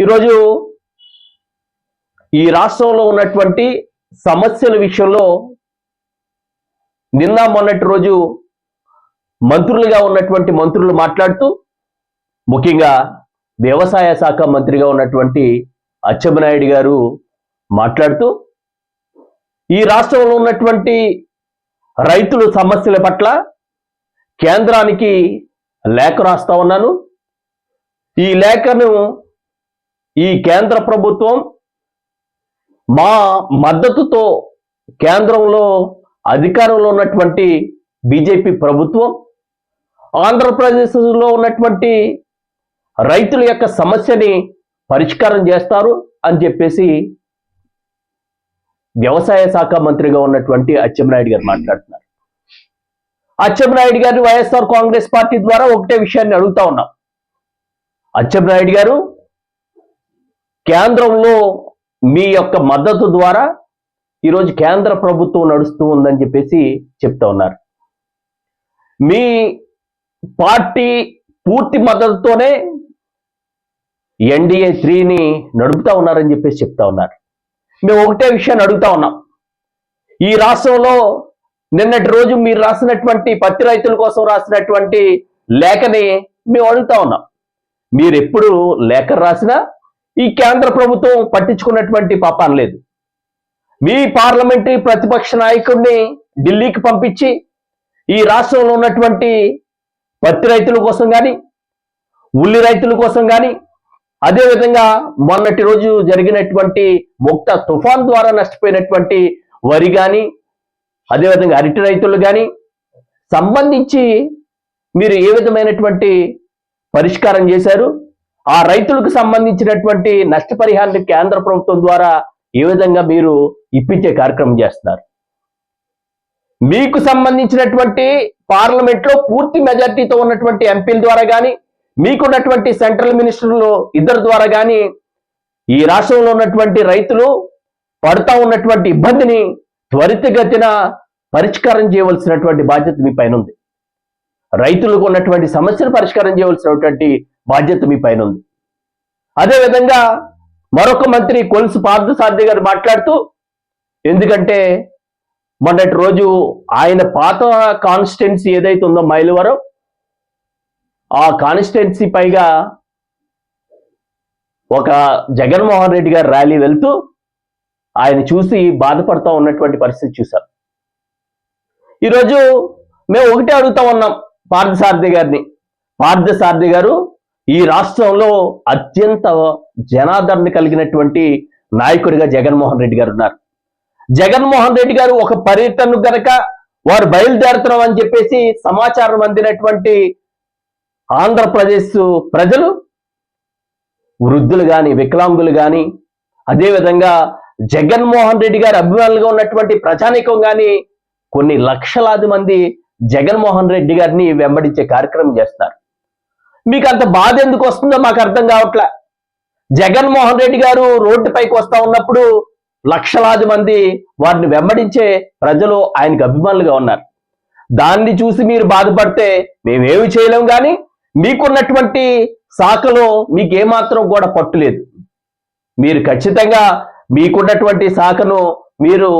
ఈరోజు ఈ రాష్ట్రంలో ఉన్నటువంటి సమస్యల విషయంలో నిన్న మొన్నటి రోజు మంత్రులుగా ఉన్నటువంటి మంత్రులు మాట్లాడుతూ ముఖ్యంగా వ్యవసాయ శాఖ మంత్రిగా ఉన్నటువంటి అచ్చెన్నాయుడు గారు మాట్లాడుతూ ఈ రాష్ట్రంలో ఉన్నటువంటి రైతుల సమస్యల పట్ల కేంద్రానికి లేఖ రాస్తా ఉన్నాను. ఈ లేఖను ఈ కేంద్ర ప్రభుత్వం మా మద్దతుతో కేంద్రంలో అధికారంలో ఉన్నటువంటి బీజేపీ ప్రభుత్వం ఆంధ్రప్రదేశ్లో ఉన్నటువంటి రైతుల యొక్క సమస్యని పరిష్కారం చేస్తారు అని చెప్పేసి వ్యవసాయ శాఖ మంత్రిగా ఉన్నటువంటి అచ్చెంనాయుడు గారు మాట్లాడుతున్నారు. అచ్చెంనాయుడు గారిని వైఎస్ఆర్ కాంగ్రెస్ పార్టీ ద్వారా ఒకటే విషయాన్ని అడుగుతా ఉన్నాం. అచ్చెంనాయుడు గారు కేంద్రంలో మీ యొక్క మద్దతు ద్వారా ఈరోజు కేంద్ర ప్రభుత్వం నడుస్తూ ఉందని చెప్పేసి చెప్తా ఉన్నారు. మీ పార్టీ పూర్తి మద్దతుతోనే ఎన్డీఏ త్రీని నడుపుతా ఉన్నారని చెప్పేసి చెప్తా ఉన్నారు. మేము ఒకటే విషయాన్ని అడుగుతా ఉన్నాం. ఈ రాష్ట్రంలో నిన్నటి రోజు మీరు రాసినటువంటి పత్తి రైతుల కోసం రాసినటువంటి లేఖని మేము అడుగుతా ఉన్నాం. మీరు ఎప్పుడు లేఖ రాసినా ఈ కేంద్ర ప్రభుత్వం పట్టించుకున్నటువంటి పాపాన్ లేదు. మీ పార్లమెంటరీ ప్రతిపక్ష నాయకుడిని ఢిల్లీకి పంపించి ఈ రాష్ట్రంలో ఉన్నటువంటి పత్తి రైతుల కోసం కానీ ఉల్లి రైతుల కోసం కానీ అదేవిధంగా మొన్నటి రోజు జరిగినటువంటి ముక్త తుఫాన్ ద్వారా నష్టపోయినటువంటి వరి కానీ అదేవిధంగా అరటి రైతులు కానీ సంబంధించి మీరు ఏ విధమైనటువంటి పరిష్కారం చేశారు? ఆ రైతులకు సంబంధించినటువంటి నష్టపరిహారాన్ని కేంద్ర ప్రభుత్వం ద్వారా ఏ విధంగా మీరు ఇప్పించే కార్యక్రమం చేస్తున్నారు? మీకు సంబంధించినటువంటి పార్లమెంట్లో పూర్తి మెజార్టీతో ఉన్నటువంటి ఎంపీల ద్వారా కానీ మీకున్నటువంటి సెంట్రల్ మినిస్టర్లు ఇద్దరు ద్వారా కానీ ఈ రాష్ట్రంలో ఉన్నటువంటి రైతులు పడతా ఉన్నటువంటి ఇబ్బందిని త్వరితగతిన పరిష్కారం చేయవలసినటువంటి బాధ్యత మీ పైన ఉంది. రైతులకు ఉన్నటువంటి సమస్యను పరిష్కారం చేయవలసినటువంటి బాధ్యత మీ పైన ఉంది. అదేవిధంగా మరొక మంత్రి కొలుసు పార్థసారథి గారు మాట్లాడుతూ ఎందుకంటే మొన్నటి రోజు ఆయన పాత కాన్స్టిట్యున్సీ ఏదైతే ఉందో మైలవరం ఆ కాన్స్టిట్యున్సీ పైగా ఒక జగన్మోహన్ రెడ్డి గారు ర్యాలీ వెళ్తూ ఆయన చూసి బాధపడతా ఉన్నటువంటి పరిస్థితి చూశాం ఈరోజు మేము ఒకటే అడుగుతా ఉన్నాం పార్థసారథి గారిని. పార్థసారథి గారు ఈ రాష్ట్రంలో అత్యంత జనాదరణ కలిగినటువంటి నాయకుడిగా జగన్మోహన్ రెడ్డి గారు ఉన్నారు. జగన్మోహన్ రెడ్డి గారు ఒక పర్యటన గనక వారు బయలుదేరుతున్నాం అని చెప్పేసి సమాచారం అందినటువంటి ఆంధ్రప్రదేశ్ ప్రజలు వృద్ధులు కానీ వికలాంగులు కానీ అదేవిధంగా జగన్మోహన్ రెడ్డి గారి అభిమానులుగా ఉన్నటువంటి ప్రజానీకం కానీ కొన్ని లక్షలాది మంది జగన్మోహన్ రెడ్డి గారిని వెంబడించే కార్యక్రమం చేస్తారు. మీకు అంత బాధ ఎందుకు వస్తుందో మాకు అర్థం కావట్లే. జగన్మోహన్ రెడ్డి గారు రోడ్డుపైకి వస్తా ఉన్నప్పుడు లక్షలాది మంది వారిని వెంబడించే ప్రజలు ఆయనకు అభిమానులుగా ఉన్నారు. దాన్ని చూసి మీరు బాధపడితే మేమేమి చేయలేం కానీ మీకున్నటువంటి శాఖలో మీకు ఏమాత్రం కూడా పట్టులేదు మీరు ఖచ్చితంగా మీకున్నటువంటి శాఖను మీరు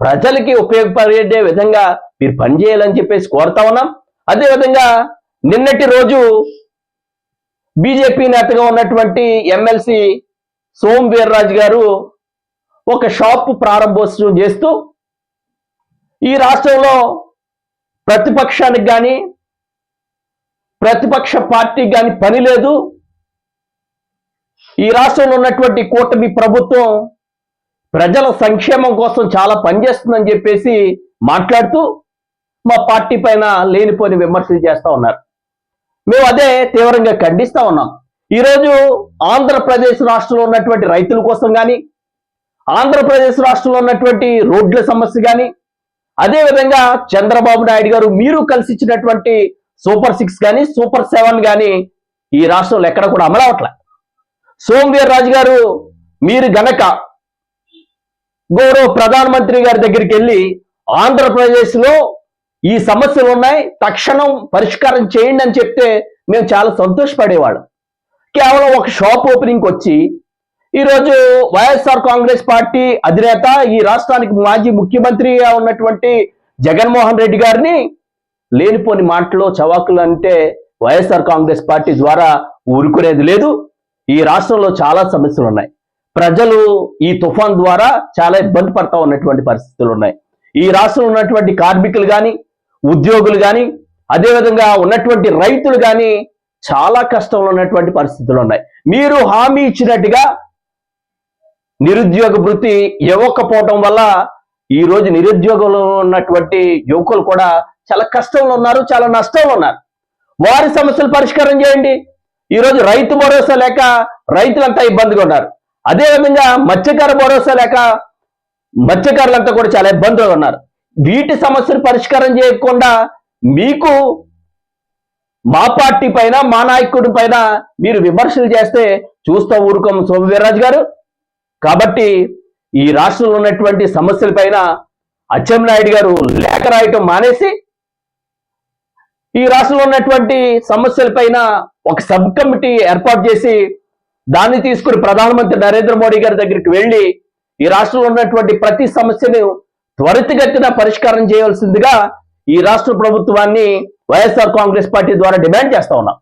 ప్రజలకి ఉపయోగపడే విధంగా మీరు పనిచేయాలని చెప్పేసి కోరుతా ఉన్నాం. అదేవిధంగా నిన్నటి రోజు బీజేపీ నేతగా ఉన్నటువంటి ఎమ్మెల్సీ సోమ్ వీర్రాజు గారు ఒక షాప్ ప్రారంభోత్సవం చేస్తూ ఈ రాష్ట్రంలో ప్రతిపక్షానికి కానీ ప్రతిపక్ష పార్టీకి కానీ పని లేదు. ఈ రాష్ట్రంలో ఉన్నటువంటి కూటమి ప్రభుత్వం ప్రజల సంక్షేమం కోసం చాలా పనిచేస్తుందని చెప్పేసి మాట్లాడుతూ మా పార్టీ పైన లేనిపోని విమర్శలు చేస్తా ఉన్నారు. మేము అదే తీవ్రంగా ఖండిస్తా ఉన్నాం. ఈరోజు ఆంధ్రప్రదేశ్ రాష్ట్రంలో ఉన్నటువంటి రైతుల కోసం కానీ ఆంధ్రప్రదేశ్ రాష్ట్రంలో ఉన్నటువంటి రోడ్ల సమస్య కానీ అదేవిధంగా చంద్రబాబు నాయుడు గారు మీరు కలిసి ఇచ్చినటువంటి సూపర్ సిక్స్ కానీ సూపర్ సెవెన్ కానీ ఈ రాష్ట్రంలో ఎక్కడ కూడా అమలు అవట్లే సోమవీర్ రాజు గారు మీరు గనక గౌరవ ప్రధానమంత్రి గారి దగ్గరికి వెళ్ళి ఆంధ్రప్రదేశ్లో ఈ సమస్యలు ఉన్నాయి తక్షణం పరిష్కారం చేయండి అని చెప్తే మేము చాలా సంతోషపడేవాళ్ళం. కేవలం ఒక షాప్ ఓపెనింగ్ వచ్చి ఈరోజు వైఎస్ఆర్ కాంగ్రెస్ పార్టీ అధినేత ఈ రాష్ట్రానికి మాజీ ముఖ్యమంత్రిగా ఉన్నటువంటి జగన్మోహన్ రెడ్డి గారిని లేనిపోని మాటలు చవాకులు అంటే వైఎస్ఆర్ కాంగ్రెస్ పార్టీ ద్వారా ఊరుకునేది లేదు. ఈ రాష్ట్రంలో చాలా సమస్యలు ఉన్నాయి. ప్రజలు ఈ తుఫాన్ ద్వారా చాలా ఇబ్బంది పడతా ఉన్నటువంటి పరిస్థితులు ఉన్నాయి. ఈ రాష్ట్రంలో ఉన్నటువంటి కార్మికులు కానీ ఉద్యోగులు కానీ అదేవిధంగా ఉన్నటువంటి రైతులు కానీ చాలా కష్టంలో ఉన్నటువంటి పరిస్థితులు ఉన్నాయి. మీరు హామీ ఇచ్చినట్టుగా నిరుద్యోగ వృత్తి ఇవ్వకపోవటం వల్ల ఈ రోజు నిరుద్యోగంలో ఉన్నటువంటి యువకులు కూడా చాలా కష్టంలో ఉన్నారు చాలా నష్టంలో ఉన్నారు. వారి సమస్యలు పరిష్కారం చేయండి. ఈ రోజు రైతు భరోసా లేక రైతులంతా ఇబ్బందిగా ఉన్నారు. అదేవిధంగా మత్స్యకార భరోసా లేక మత్స్యకారులంతా కూడా చాలా ఇబ్బందులు ఉన్నారు. వీటి సమస్యలు పరిష్కారం చేయకుండా మీకు మా పార్టీ పైన మా నాయకుడి పైన మీరు విమర్శలు చేస్తే చూస్తా ఊరుకోం సోమవీర్రాజు గారు. కాబట్టి ఈ రాష్ట్రంలో ఉన్నటువంటి సమస్యల పైన అచ్చెంనాయుడు గారు లేఖ రాయటం మానేసి ఈ రాష్ట్రంలో ఉన్నటువంటి సమస్యల పైన ఒక సబ్ కమిటీ ఏర్పాటు చేసి దాన్ని తీసుకుని ప్రధానమంత్రి నరేంద్ర మోడీ గారి దగ్గరికి వెళ్ళి ఈ రాష్ట్రంలో ఉన్నటువంటి ప్రతి సమస్యను త్వరితగతిన పరిష్కారం చేయవలసిందిగా ఈ రాష్ట్ర ప్రభుత్వాన్ని వైఎస్ఆర్ కాంగ్రెస్ పార్టీ ద్వారా డిమాండ్ చేస్తా ఉన్నాం.